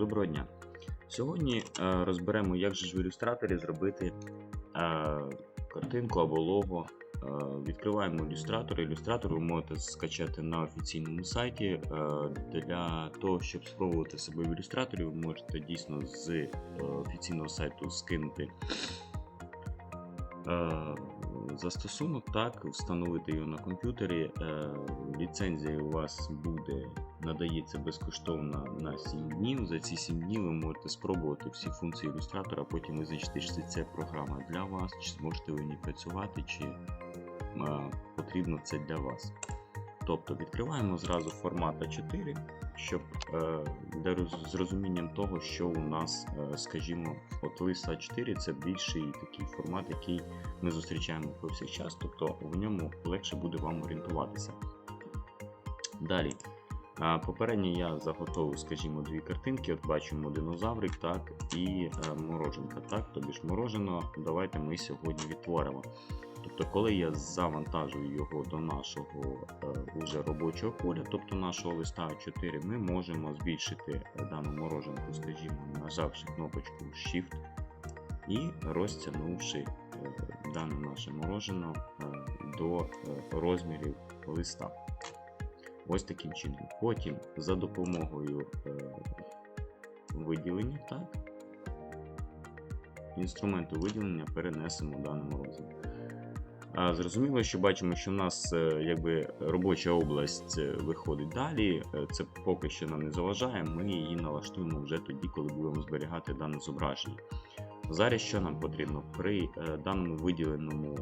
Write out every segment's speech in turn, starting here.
Доброго дня. Сьогодні е, розберемо, як же ж в ілюстраторі зробити е, картинку або лого. Е, відкриваємо ілюстратор. Ілюстратор ви можете скачати на офіційному сайті. Для того, щоб спробувати себе в ілюстраторі, ви можете дійсно з офіційного сайту скинути застосунок, так, встановити його на комп'ютері. Е, ліцензія у вас буде надається безкоштовно на 7 днів. За ці 7 днів ви можете спробувати всі функції ілюстратора, потім визначити, чи це програма для вас, чи зможете ви в ній працювати, чи е, потрібно це для вас. Тобто відкриваємо зразу формат А4, щоб е, для з розумінням того, що у нас, е, скажімо, от лист А4 це більший такий формат, який ми зустрічаємо повсякчас, тобто в ньому легше буде вам орієнтуватися. Далі. Попередньо я заготовив, скажімо, дві картинки. От бачимо динозаврик, так, і е, мороженка. Так, тобі ж морожено, давайте ми сьогодні відтворимо. Тобто, коли я завантажую його до нашого е, уже робочого поля, тобто нашого листа А4, ми можемо збільшити е, дану мороженку, скажімо, нажавши кнопочку Shift і розтягнувши е, дане наше морожено до розмірів листа. Ось таким чином. Потім за допомогою виділення, так, інструменту виділення перенесемо дане морозиво. Зрозуміло, що бачимо, що в нас е, якби робоча область е, виходить далі. Е, Це поки що нам не заважає. Ми її налаштуємо вже тоді, коли будемо зберігати дане зображення. Зараз що нам потрібно? При даному виділеному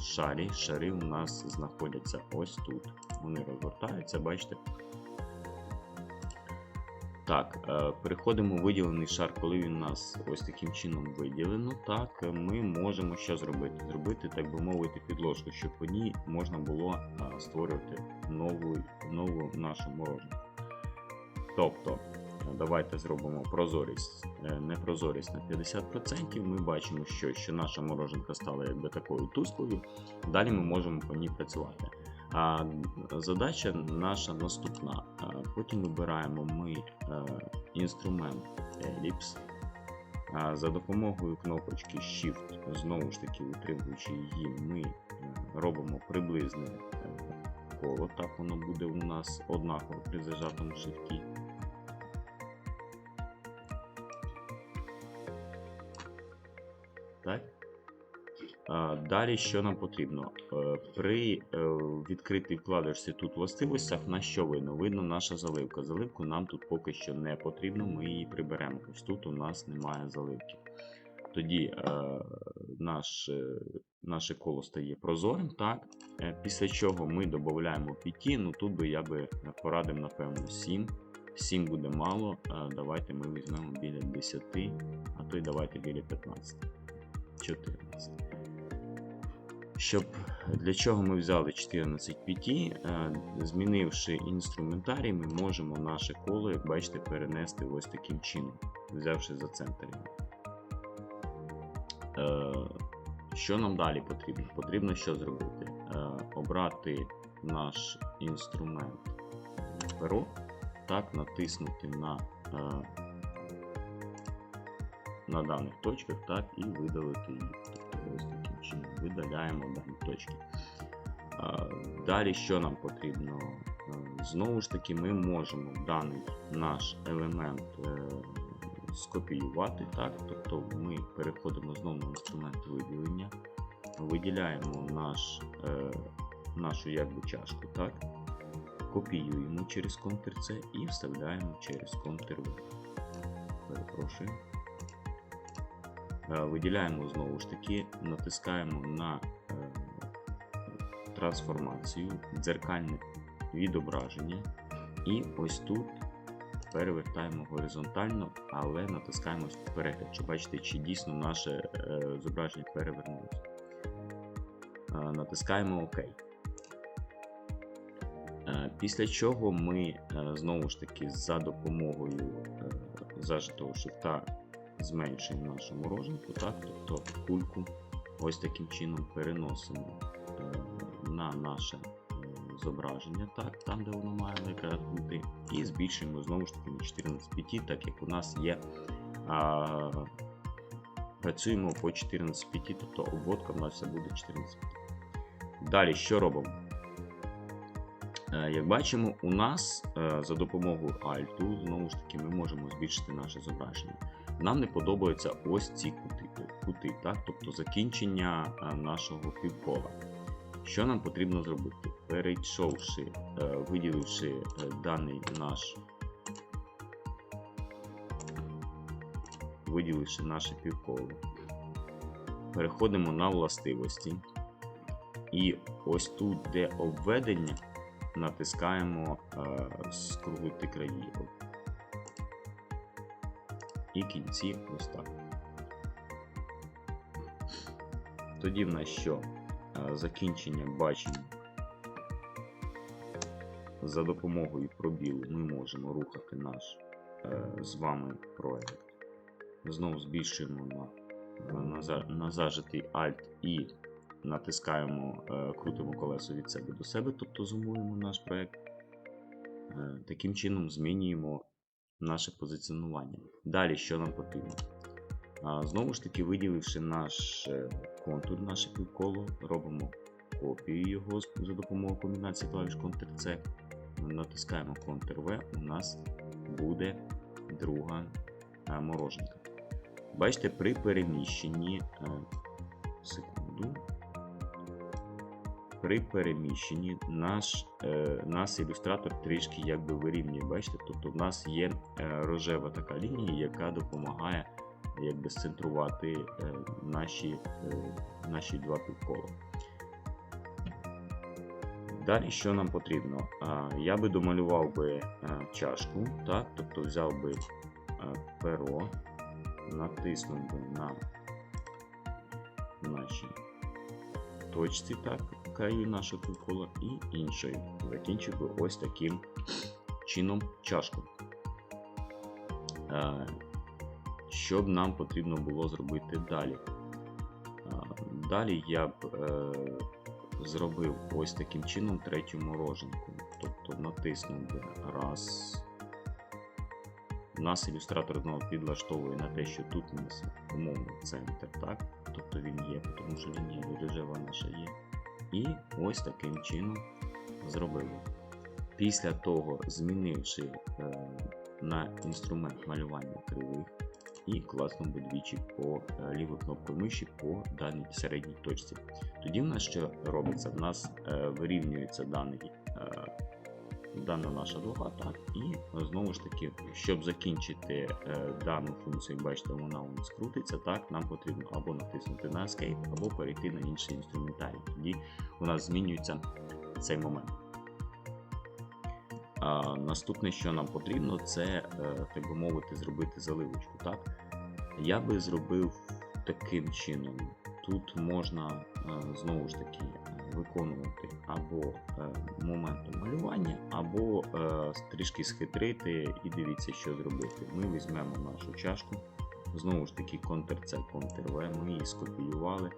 шарі, шари у нас знаходяться ось тут. Вони розгортаються, бачите? Так, е, переходимо у виділений шар, коли він у нас ось таким чином виділено. Так, е, ми можемо що зробити? Зробити, так би мовити, підложку, щоб по ній можна було е, створювати нову, нову нашу морожену. Тобто, давайте зробимо прозорість, непрозорість на 50%. Ми бачимо, що, що наша мороженка стала якби такою тусклою. Далі ми можемо по ній працювати. А задача наша наступна. Потім вибираємо ми е, інструмент Ellipse. За допомогою кнопочки Shift, знову ж таки утримуючи її, ми е, робимо приблизне е, коло. Так воно буде у нас однаково при зажатому шифті. Так. Далі що нам потрібно? Е, При е, відкритій вкладочці тут властивостях на що видно? Видно наша заливка. Заливку нам тут поки що не потрібно, ми її приберемо. Ось тут у нас немає заливки. Тоді е, наш, е, наше коло стає прозорим. так? Після чого ми додаємо 5, ну тут би я би порадив, напевно, 7. 7 буде мало, давайте ми візьмемо біля 10, а то й давайте біля 15. 14. Щоб для чого ми взяли 14 PT, е, змінивши інструментарій, ми можемо наше коло, як бачите, перенести ось таким чином, взявши за центр. Е, Що нам далі потрібно? Потрібно що зробити? Е, Обрати наш інструмент перо, так, натиснути на, на даних точках, так, і видалити їх. Чином видаляємо дані точки. Далі що нам потрібно? Знову ж таки, ми можемо даний наш елемент е, скопіювати. Так? Тобто ми переходимо знову на інструмент виділення, виділяємо наш, е, нашу якби чашку, так? копіюємо через Ctrl-C і вставляємо через Ctrl-V. Перепрошую. Е, Виділяємо знову ж таки, натискаємо на е, трансформацію, дзеркальне відображення. І ось тут перевертаємо горизонтально, але натискаємо перегляд, щоб бачити, чи дійсно наше е, зображення перевернулося. Натискаємо ОК. Після чого ми знову ж таки за допомогою зажитого шифта зменшуємо нашу мороженку, так? тобто кульку ось таким чином переносимо е, на наше е, зображення, так, там де воно має якраз бути, і збільшуємо знову ж таки на 14,5, так як у нас є. А, працюємо по 14,5, тобто обводка в нас все буде 14,5. Далі що робимо? Е, Як бачимо, у нас за допомогою Alt, знову ж таки, ми можемо збільшити наше зображення. Нам не подобаються ось ці кути, кути так? тобто закінчення е, нашого півкола. Що нам потрібно зробити? Перейшовши, е, виділивши е, даний наш, виділивши наше півколо, переходимо на властивості. І ось тут, де обведення, натискаємо скруглити краї. І кінці ось. Тоді в нас що? Е, Закінчення бачення. За допомогою пробілу ми можемо рухати наш е, з вами проект. Знову збільшуємо на, на, на зажитий Alt і натискаємо, е, крутимо колесо від себе до себе, тобто зумуємо наш проект. Е, Таким чином змінюємо наше позиціонування. Далі, що нам потрібно? Знову ж таки, виділивши наш е, контур, наше півколо, робимо копію його за допомогою комбінації клавіш Ctrl-C. Натискаємо Ctrl-V, у нас буде друга е, мороженка. Бачите, при переміщенні е, секунду. При переміщенні наш, е, нас ілюстратор трішки якби вирівнює. Бачите, тобто в нас є е, рожева така лінія, яка допомагає якби сцентрувати е, наші, е, наші два півкола. Далі що нам потрібно? Я би домалював би е, чашку, так? тобто взяв би е, перо, натиснув би на нашій точці, так, краю нашого півкола, і іншою. Закінчив би ось таким чином чашку. Е, Що б нам потрібно було зробити далі? Е, Далі я б е, зробив ось таким чином третю мороженку. Тобто натиснув би раз. Нас ілюстратор знову підлаштовує на те, що тут у нас умовно центр, так? Тобто він є, тому що лінія рожева наша є. І ось таким чином зробили. Після того, змінивши е, на інструмент малювання кривих і класнув двічі по е, лівою кнопкою миші по даній середній точці. Тоді в нас що робиться? В нас е, вирівнюється даний, дана наша дуга, так, і знову ж таки, щоб закінчити е, дану функцію, бачите, вона у нас крутиться, так, нам потрібно або натиснути на Escape, або перейти на інший інструментарій. Тоді у нас змінюється цей момент. А, наступне, що нам потрібно, це, е, так би мовити, зробити заливочку. Так? Я би зробив таким чином. Тут можна е, знову ж таки виконувати або е, моментом малювання, або е, трішки схитрити і дивіться, що зробити. Ми візьмемо нашу чашку, знову ж таки Ctrl-C, Ctrl-V, ми її скопіювали,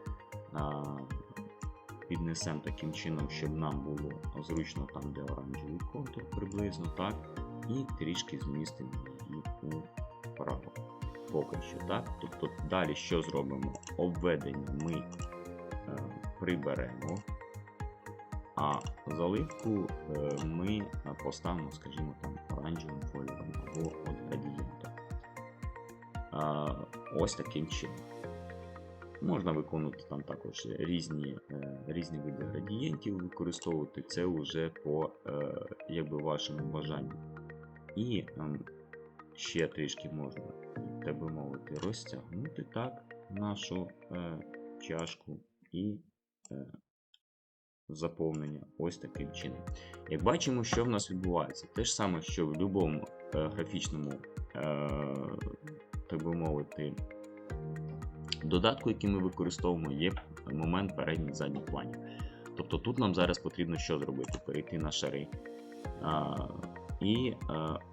піднесемо таким чином, щоб нам було зручно там, де оранжевий контур приблизно, так, і трішки змістимо її вправо поки що. так? Тобто далі що зробимо? Обведення ми е, приберемо, а заливку е, ми е, поставимо, скажімо, там оранжевим кольором або от градієнтом. Ось таким чином. Можна виконувати там також різні е, різні види градієнтів, використовувати це вже по якби вашому бажанню. І ем, ще трішки можна, так би мовити, розтягнути так нашу чашку і заповнення ось таким чином. Як бачимо, що в нас відбувається, те ж саме, що в будь-якому е, графічному, е, так би мовити, додатку, який ми використовуємо, є момент передніх задніх планів. Тобто тут нам зараз потрібно що зробити? Перейти на шари. А, і е,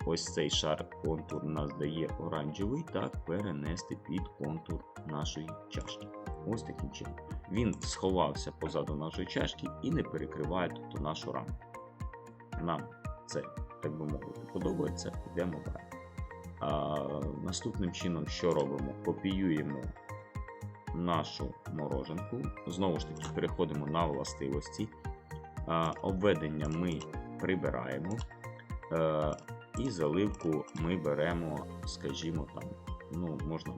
ось цей шар контур нас дає оранжевий, так перенести під контур нашої чашки. Ось таким чином. Він сховався позаду нашої чашки і не перекриває тобто, нашу рамку. Нам це так би мовити, подобається, йдемо далі. А, наступним чином, що робимо? Копіюємо нашу мороженку. Знову ж таки, переходимо на властивості. А, обведення ми прибираємо. Е, і заливку ми беремо, скажімо, там, ну, можна.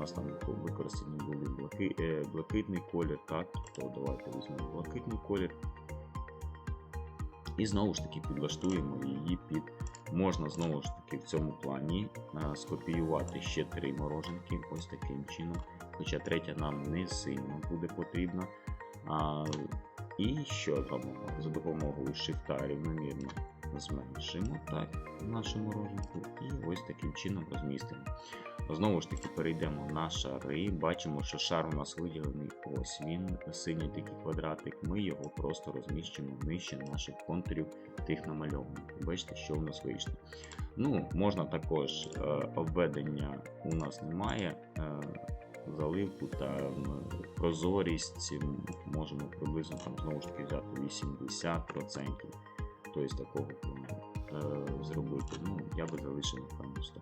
Е, нас там використані були блаки, е, блакитний колір, так, то давайте візьмемо блакитний колір. І знову ж таки підлаштуємо її під. Можна знову ж таки в цьому плані а, скопіювати ще три мороженки, ось таким чином. Хоча третя нам не сильно буде потрібна. А, і що робимо? За допомогою Shift рівномірно зменшимо так, нашу мороженку і ось таким чином розмістимо. Знову ж таки перейдемо на шари. Бачимо, що шар у нас виділений ось він, синій такий квадратик. Ми його просто розміщимо нижче наших контурів тих намальованих. Бачите, що у нас вийшло. Ну, можна також е, обведення у нас немає. Е, заливку та прозорість можемо приблизно там знову ж таки взяти 80%. Тобто такого е, зробити. Ну, я би залишив напевно 100.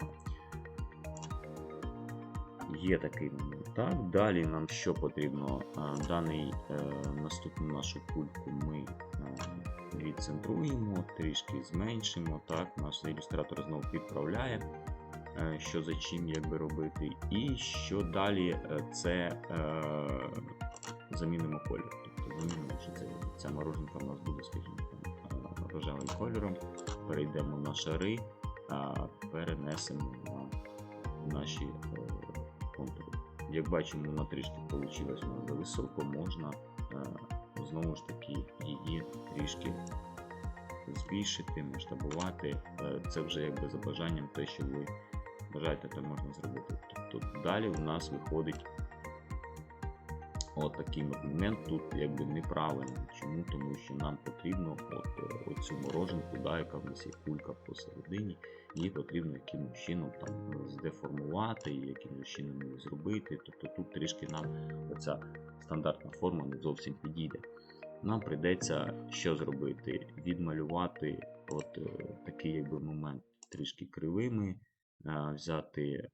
Є такий момент. Так, далі нам що потрібно? Даний е, наступну нашу кульку ми е, відцентруємо, трішки зменшимо. Так, наш ілюстратор знову підправляє, що за чим як би робити. І що далі е, це е, замінимо колір. Тобто замінимо, що це, ця мороженка у нас буде, скажімо, е, рожевим кольором. Перейдемо на шари, а перенесемо на наші е, контури. Як бачимо, вона трішки вийшло високо, можна е, знову ж таки її трішки збільшити, масштабувати. Е, Це вже якби за бажанням те, що ви бажаєте, то можна зробити. Тобто далі у нас виходить такий момент тут якби неправильно. Чому? Тому що нам потрібно от, е, оцю мороженку, да, яка в нас є кулька посередині, її потрібно якимось чином там здеформувати, і якимось чином її зробити. Тобто тут трішки нам оця стандартна форма не зовсім підійде. Нам прийдеться що зробити? Відмалювати от е, такий якби момент трішки кривими, взяти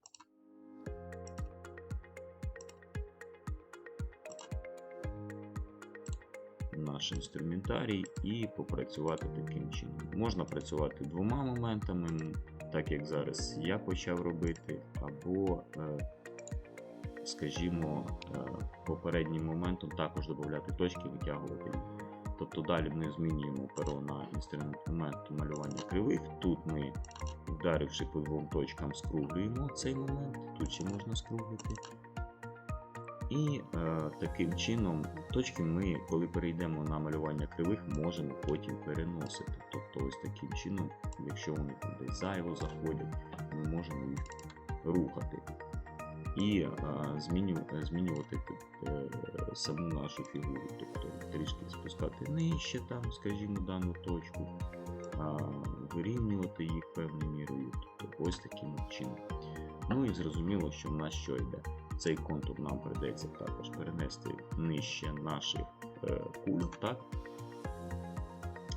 наш інструментарій і попрацювати таким чином. Можна працювати двома моментами, так як зараз я почав робити, або, е, скажімо, е, попереднім моментом також додати точки, витягувати. Тобто далі ми змінюємо перо на інструмент малювання кривих. Тут ми, вдаривши по двом точкам, скруглюємо цей момент, тут ще можна скруглити. І е, таким чином точки ми, коли перейдемо на малювання кривих, можемо потім переносити. Тобто ось таким чином, якщо вони десь зайво заходять, ми можемо їх рухати. І зміню, змінювати е, саму нашу фігуру, тобто трішки спускати нижче, там, скажімо, дану точку, вирівнювати їх певною мірою. Тобто ось таким чином. Ну і зрозуміло, що в нас що йде. Цей контур нам придеться також перенести нижче наших е, кульок. Так?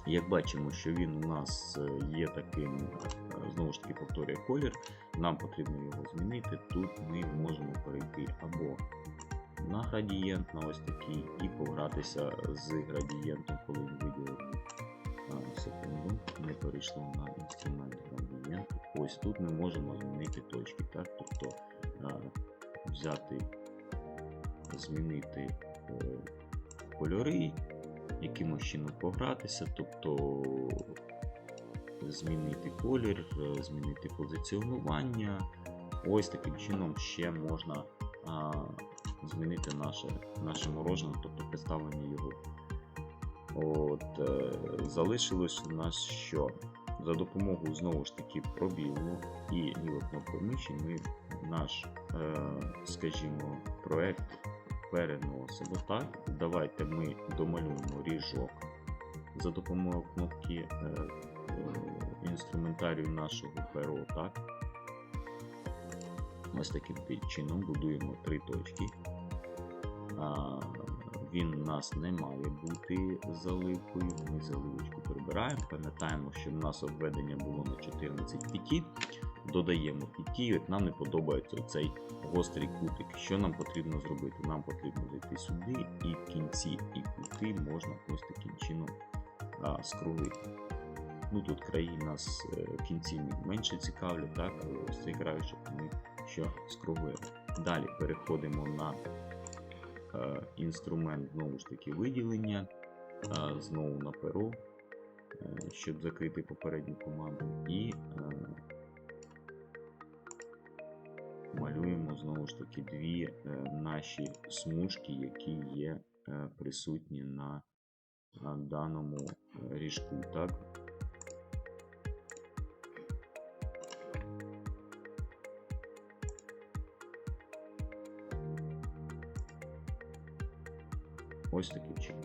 Як бачимо, що він у нас е, є таким, знову ж таки повторює колір, нам потрібно його змінити. Тут ми можемо перейти або на градієнт, на ось такий, і погратися з градієнтом, коли він виділений. А, Секунду, ми перейшли на інструмент градієнт. Ось тут ми можемо змінити точки. Так? Тобто взяти, змінити е, кольори, якимось чином погратися, тобто змінити колір, е, змінити позиціонування. Ось таким чином ще можна а, змінити наше, наше морожене, тобто представлення його. От, е, Залишилось у нас що? За допомогою знову ж таки пробілу і кнопки миші ми наш, е, скажімо, проект переносимо. Так, давайте ми домалюємо ріжок за допомогою кнопки е, інструментарію нашого перо. Так. Ось таким чином будуємо три точки. А, він у нас не має бути заливкою. Ми заливочку прибираємо. Пам'ятаємо, що в нас обведення було на 14 піті. Додаємо піті, от нам не подобається цей гострий кутик. Що нам потрібно зробити? Нам потрібно зайти сюди, і в кінці і кути можна ось таким чином а, скруглити. Ну тут краї нас е, кінці менше цікавлять, так, але ось цей краєшок ми що скруглили. Далі переходимо на е, інструмент знову ж таки виділення, е, знову на перо, е, щоб закрити попередню команду, і е, малюємо знову ж таки дві е, наші смужки, які є е, присутні на, на даному е, ріжку. Так? Ось таким чином.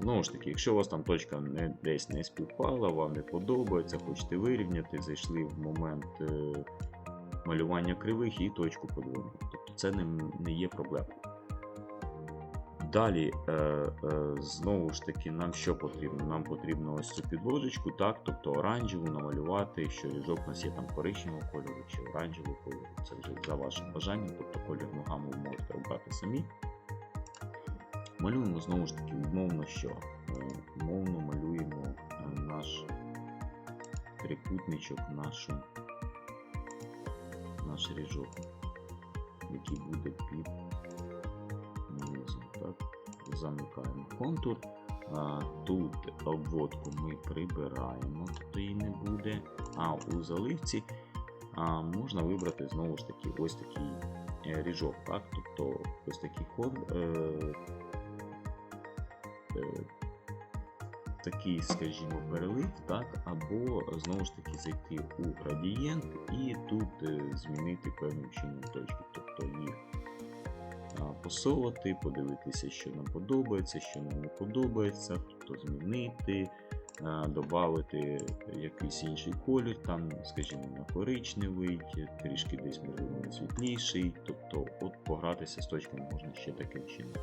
Знову ж таки, якщо у вас там точка не, десь не співпала, вам не подобається, хочете вирівняти, зайшли в момент е, малювання кривих і точку подвоїли. Тобто це не, не є проблемою. Далі, е, е, знову ж таки, нам що потрібно? Нам потрібно ось цю підложечку, так, тобто оранжеву намалювати, що ріжок у нас є там коричневого кольору чи оранжевого кольору. Це вже за вашим бажанням, тобто колірну гаму ви можете обрати самі. Малюємо знову ж таки умовно що? Е, Умовно малюємо е, наш трикутничок, нашу, наш ріжок, який буде під низом. Замикаємо контур. Тут обводку ми прибираємо, тобто її не буде. А у заливці можна вибрати знову ж таки ось такий е, ріжок. Так? Тобто ось такий ход. Е, такий, скажімо, перелив, так, або знову ж таки зайти у градієнт і тут е, змінити певним чином точки, тобто їх посовувати, подивитися, що нам подобається, що нам не подобається, тобто змінити, додати якийсь інший колір, там, скажімо, на коричневий, трішки десь можливо світліший, тобто от погратися з точками можна ще таким чином.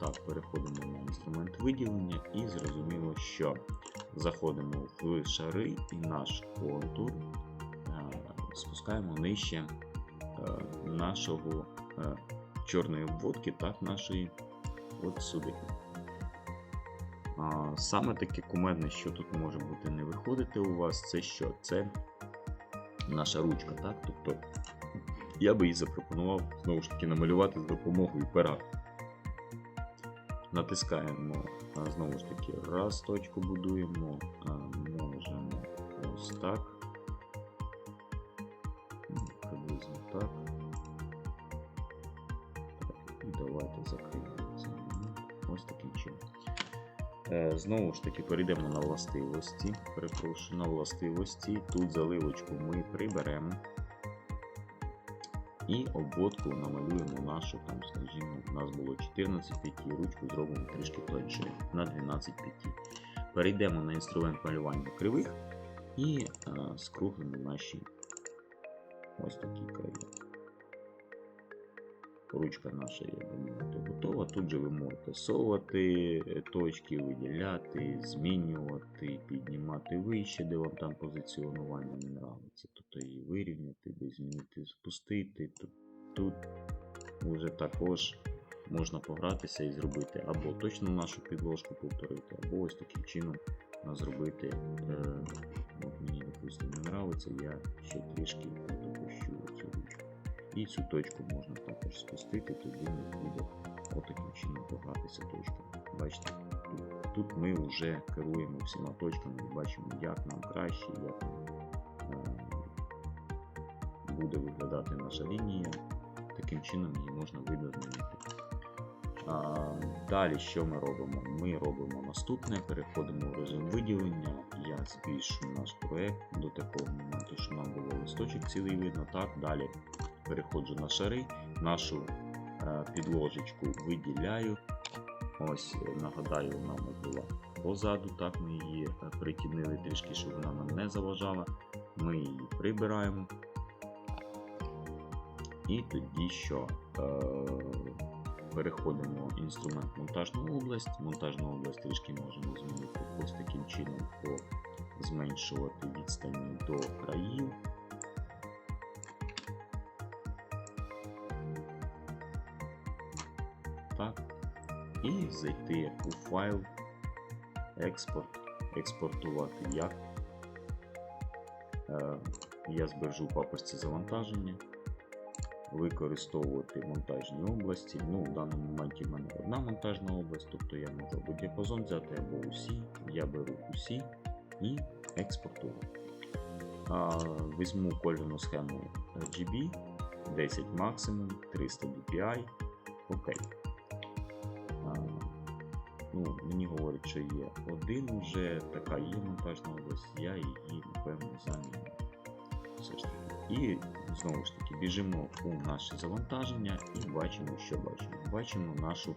Так, переходимо на інструмент виділення і зрозуміло, що заходимо в шари і наш контур спускаємо нижче нашого чорної обводки, так, нашої от сюди. Саме таке кумедне, що тут може бути не виходити у вас, це що? Це наша ручка, так? Тобто я би її запропонував знову ж таки намалювати з допомогою пера натискаємо знову ж таки раз точку будуємо, можемо ось так. Приблизно так. І давайте закриємо цей. Ось таким чином. Е, Знову ж таки, перейдемо на властивості. Перепрошую на властивості. Тут заливочку ми приберемо. І обводку намалюємо нашу, там, скажімо, у нас було 14 п'яті, ручку зробимо трішки тоншою на 12 п'яті. Перейдемо на інструмент малювання кривих і е, скруглимо наші ось такі краї. Ручка наша, я думаю, готова. Тут же ви можете совувати точки, виділяти, змінювати, піднімати вище, де вам там позиціонування не нравиться. Тобто її вирівняти, десь змінити, спустити. Тут, тут вже також можна погратися і зробити або точно нашу підложку повторити, або ось таким чином зробити. Е, от Мені, допустимо, не нравиться, я ще трішки. І цю точку можна також спустити, тоді не буде отаким чином погратися точками. Бачите, тут, ми вже керуємо всіма точками і бачимо, як нам краще, як е, буде виглядати наша лінія. Таким чином її можна видно змінити. А, Далі що ми робимо? Ми робимо наступне, переходимо в режим виділення. Я збільшу наш проект до такого моменту, що нам було листочок цілий видно. Так, Далі переходжу на шари, нашу е, підложечку виділяю. Ось, нагадаю, вона у нас була позаду, так ми її е, притінили трішки, щоб вона нам не заважала. Ми її прибираємо. І тоді що? Е, переходимо в інструмент монтажну область. Монтажну область трішки можемо змінити ось таким чином, зменшувати відстані до країв. І зайти у файл експорт, експортувати як. Е, Я збережу в папочці завантаження, використовувати монтажні області. Ну, В даному моменті в мене одна монтажна область, тобто я можу або діапазон взяти, або усі. Я беру усі і експортую. А, Візьму кольорну схему RGB, 10 максимум, 300 dpi. Окей. Ну, Мені говорять, що є один вже, така є монтажна область, я її, напевно, заміню. Все ж таки. І знову ж таки біжимо у наше завантаження і бачимо, що бачимо. Бачимо нашу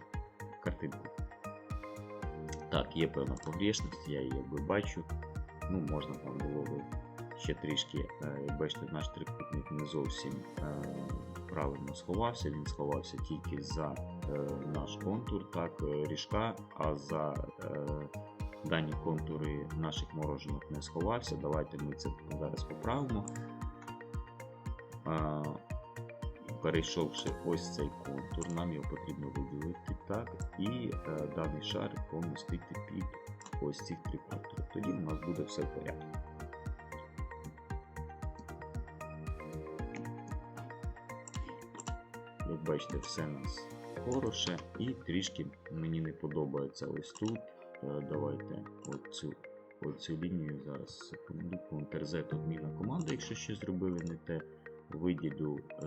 картинку. Так, є певна погрішність, я її якби бачу. Ну, можна там було би ще трішки, е, як бачите, наш трикутник не зовсім е, правильно сховався, він сховався тільки за е, наш контур, так, е, ріжка, а за е, дані контури наших мороженок не сховався. Давайте ми це зараз поправимо. А, Перейшовши ось цей контур, нам його потрібно виділити так, і е, даний шарик помістити під ось ці три контури. Тоді у нас буде все в порядку. Як бачите, все у нас хороше і трішки мені не подобається ось тут. Е, Давайте оцю, оцю лінію зараз секунду. Ctrl-Z обміна команда, якщо ще зробили не те, виділю е,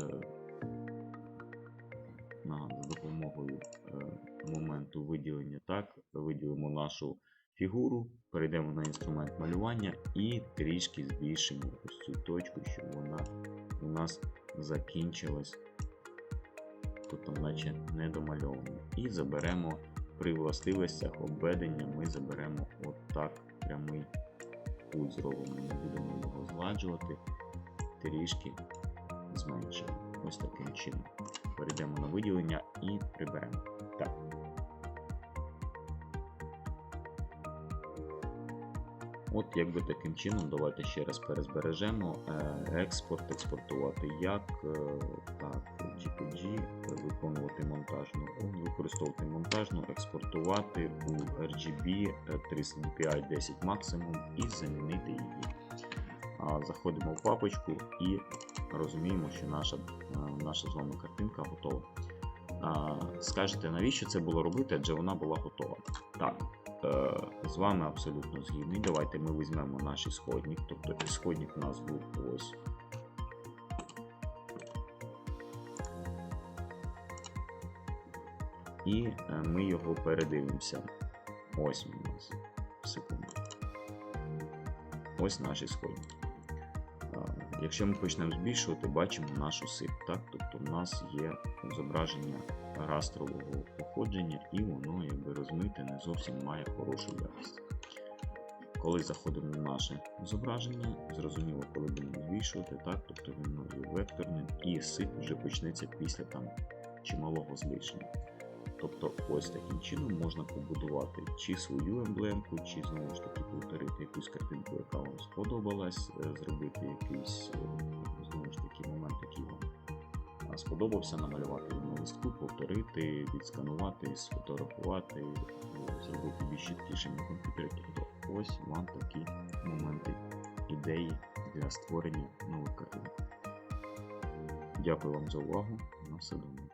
на, за допомогою е, моменту виділення. Так, виділимо нашу фігуру, перейдемо на інструмент малювання і трішки збільшимо ось цю точку, щоб вона у нас закінчилась тут там наче не домальовано. І заберемо при властивостях обведення, ми заберемо отак прямий кут зробимо. Не будемо його згладжувати, трішки зменшимо. Ось таким чином. Перейдемо на виділення і приберемо. Так. От якби таким чином, давайте ще раз перезбережемо. Е, Експорт, експортувати як, е, так, GPG, монтажну, використовувати монтажну, експортувати у RGB 300 DPI 10 максимум і замінити її. Заходимо в папочку і розуміємо, що наша, е, наша з вами картинка готова. Скажете, навіщо це було робити, адже вона була готова. Так, е, з вами абсолютно згідний. Давайте ми візьмемо наш ісходник. Тобто ісходник у нас був ось. І е, ми його передивимося. Ось у нас. Секунду. Ось наш ісходник. Якщо ми почнемо збільшувати, бачимо нашу сип. Так? Тобто в нас є зображення растрового походження, і воно, якби розмите, не зовсім має хорошу якість. Коли заходимо на наше зображення, зрозуміло, коли будемо збільшувати, так? тобто він є векторним, і сип вже почнеться після там чималого збільшення. Тобто ось таким чином можна побудувати чи свою емблемку, чи знову ж таки повторити якусь картинку, яка вам сподобалась, е, зробити якийсь е, знову ж таки момент, який вам е, сподобався, намалювати на листку, повторити, відсканувати, сфотографувати, зробити більш чіткішим на комп'ютері. Тобто ось вам такі моменти, ідеї для створення нових картинок. Дякую вам за увагу. На все добре.